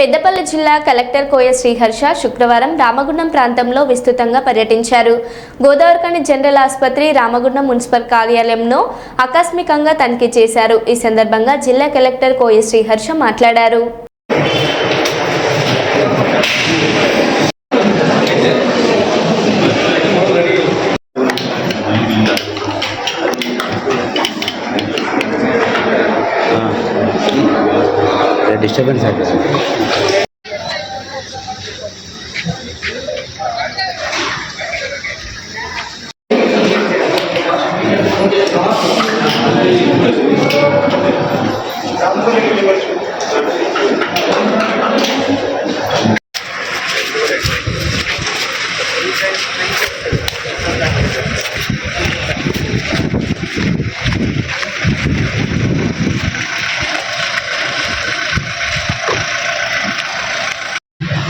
పెద్దపల్లి జిల్లా కలెక్టర్ కోయ శ్రీహర్ష శుక్రవారం రామగుండం ప్రాంతంలో విస్తృతంగా పర్యటించారు. గోదావరికని జనరల్ ఆసుపత్రి రామగుండం మున్సిపల్ కార్యాలయంలో ఆకస్మికంగా తనిఖీ చేశారు. ఈ సందర్భంగా జిల్లా కలెక్టర్ కోయ శ్రీహర్ష మాట్లాడారు. সেভেন সাইকেল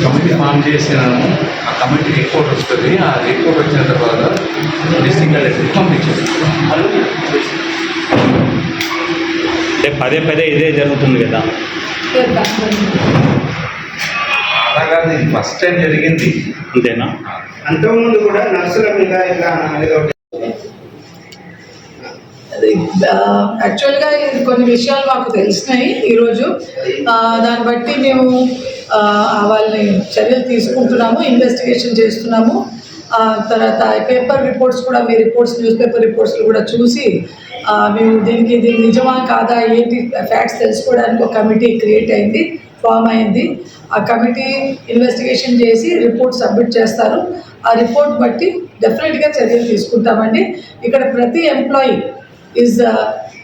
కమిటీ ఫామ్ చేసినాము ఆ కమిటీ రిపోర్ట్ వస్తుంది. ఆ రిపోర్ట్ వచ్చిన తర్వాత డిస్ట్రిక్ట్ కలెక్టర్కి పంపించేస్తాం అంటే పదే పదే ఇదే జరుగుతుంది కదా? అలాగా ఫస్ట్ టైం జరిగింది. అంతేనా? అంతకుముందు కూడా నర్సుల మీద అది యాక్చువల్గా కొన్ని విషయాలు మాకు తెలిసినాయి ఈరోజు. ఆ, దాన్ని బట్టి మేము వాళ్ళని చర్యలు తీసుకుంటున్నాము ఇన్వెస్టిగేషన్ చేస్తున్నాము. తర్వాత పేపర్ రిపోర్ట్స్ కూడా మీ రిపోర్ట్స్ న్యూస్ పేపర్ రిపోర్ట్స్లు కూడా చూసి మేము దీనికి ఇది నిజమా కాదా ఏంటి ఫ్యాక్ట్స్ తెలుసుకోవడానికి ఒక కమిటీ క్రియేట్ అయింది ఫామ్ అయింది. ఆ కమిటీ ఇన్వెస్టిగేషన్ చేసి రిపోర్ట్ సబ్మిట్ చేస్తారు. ఆ రిపోర్ట్ బట్టి డెఫినెట్గా చర్యలు తీసుకుంటామండి. ఇక్కడ ప్రతి employee is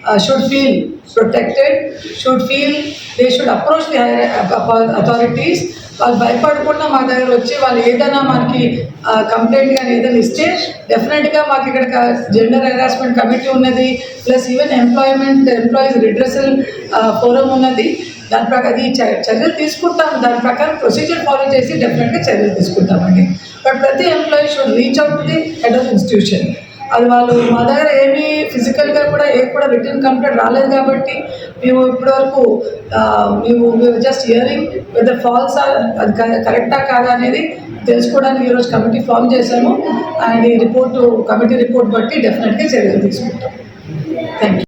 Uh, should feel protected, should feel they should approach the higher authorities authorities. వాళ్ళు భయపడకుండా మా దగ్గర వచ్చి వాళ్ళు ఏదైనా మనకి కంప్లైంట్ కానీ ఏదైనా ఇస్తే డెఫినెట్గా మాకు ఇక్కడ జెండర్ హెరాస్మెంట్ కమిటీ ఉన్నది. Plus even employment employees redressal forum ఉన్నది. దాని ప్రకారం అది చ- చర్యలు తీసుకుంటాం. దాని ప్రకారం ప్రొసీజర్ ఫాలో చేసి డెఫినెట్గా చర్యలు తీసుకుంటామండి. బట్ ప్రతి employee should reach out to the head of institution అది వాళ్ళు మా దగ్గర ఏమీ ఫిజికల్గా కూడా ఏ కూడా రిటర్న్ కంప్లైంట్ రాలేదు కాబట్టి మేము ఇప్పటివరకు ఆ, మేము జస్ట్ ఇయరింగ్ వెదర్ ఫాల్స్ అది కరెక్టా కాదా అనేది తెలుసుకోవడానికి ఈరోజు కమిటీ ఫామ్ చేశాము. అండ్ ఈ రిపోర్టు కమిటీ రిపోర్ట్ బట్టి డెఫినెట్గా చర్యలు తీసుకుంటాం. Thank you